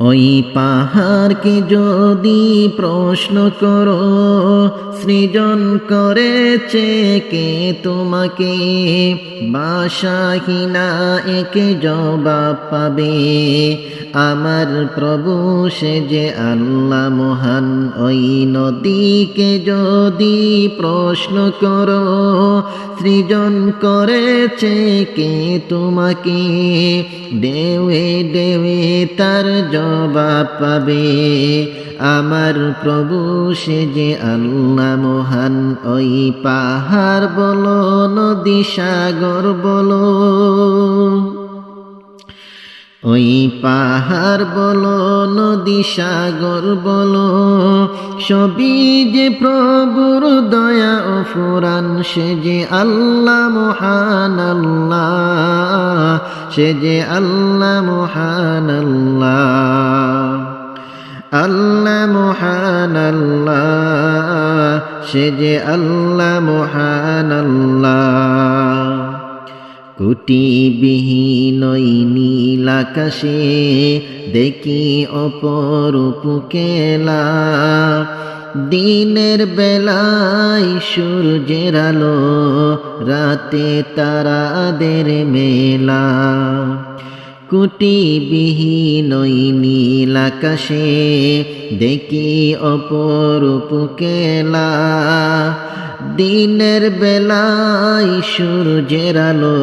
ওই পাহাড়কে যদি প্রশ্ন করো, সৃজন করেছে কে তোমাকে? বাসাহীনা একে জবাব পাবে, আমার প্রভু সে যে আল্লাহ মহান। ওই নদীকে যদি প্রশ্ন করো, সৃজন করেছে কে তোমাকে? দেওয়ে দেওয়ে তার জবাব পাবে। আমার প্রভু সে যে আল্লাহ মহান ওই পাহাড় বলো নদী সাগর বলো। ওই পাহাড় বলো, নদী সাগর বলো, সবই যে প্রভুর দয়া ও ফুরান, সে যে আল্লাহ মহান আল্লাহ, সে যে আল্লাহ মহান আল্লাহ আল্লাহ মহান আল্লাহ, সে যে আল্লাহ মহান কুটিবিহীন নীল আকাশে দেখি অপরূপ দিনের বেলায় সূর্যের আলো, রাতে তারাদের মেলা। কুটিবিহীন নীল আকাশে দেখি অপরূপ দিনের বেলায় সূর্যের আলো,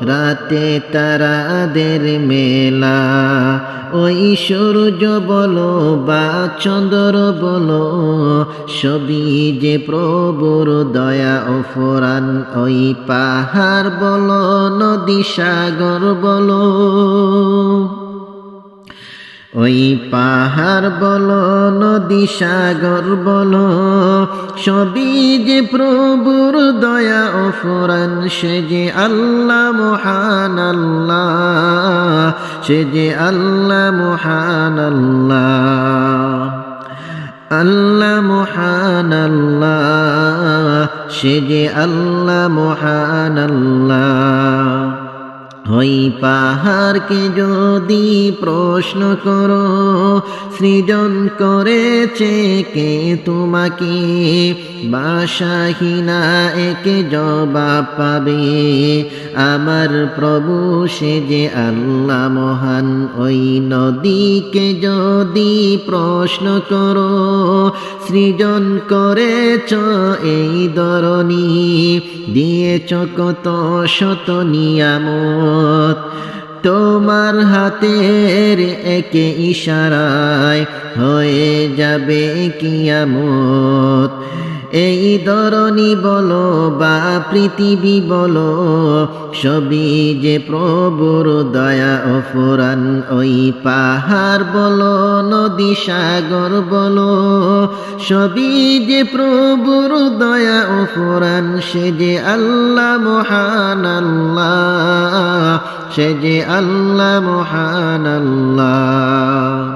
রাতে তারাদের মেলা। ওই সূর্য বলো বা চন্দ্র বলো, সবই যে প্রভুর দয়া ও ফোরান। ওই পাহাড় বলো, নদী সাগর বলো। ওই পাহাড় বলো, নদী সাগর বলো, সবই যে প্রভুর দয়া ও ফুরান, সে যে আল্লাহ মহান আল্লাহ, সে যে আল্লাহ মহান আল্লাহ আল্লাহ মহান আল্লাহ, সে যে আল্লাহ মহান আল্লাহ। ওই পাহাড়কে যদি প্রশ্ন করো, সৃজন করেছে কে তোমাকে? বাসাহীনা একে জবাব পাবে, আমার প্রভু সে যে আল্লাহ মহান। ওই নদীকে যদি প্রশ্ন করো, সৃজন করেছ এই ধরনী দিয়েছ কত শত নিয়ামত তোমার হাতের একে ইশারায় হয়ে যাবে কিয়ামত। এই ধরনী বলো বা পৃথিবী বলো, সবই যে প্রভুর দয়া ও ফুরান ওই পাহাড় বলো, নদী সাগর বলো, সবই যে প্রভুর দয়া ও ফুরান, সে যে আল্লাহ মহান আল্লাহ, সে যে আল্লাহ মহান আল্লাহ।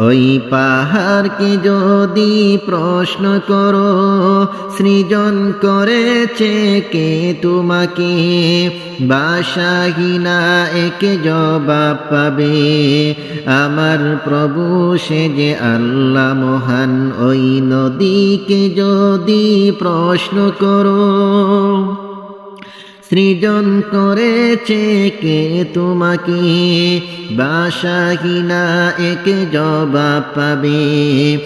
ওই পাহাড়কে যদি প্রশ্ন করো, সৃজন করেছে কে তোমাকে? বাসাহীনা একে জবাব পাবে, আমার প্রভু সে যে আল্লাহ মহান, ওই নদীকে যদি প্রশ্ন করো। সৃজন করেছে কে তোমাকে? বাসাহীনা একে জবাব পাবে।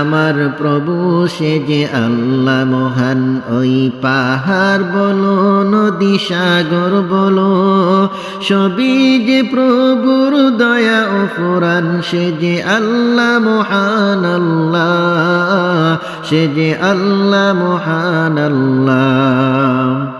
আমার প্রভু সে যে আল্লাহ মহান, ওই পাহাড় বলো, নদী সাগর বলো, সবই যে প্রভুর দয়া ও ফুরান, সে যে আল্লাহ মহান আল্লাহ, সে যে আল্লাহ মহান আল্লাহ।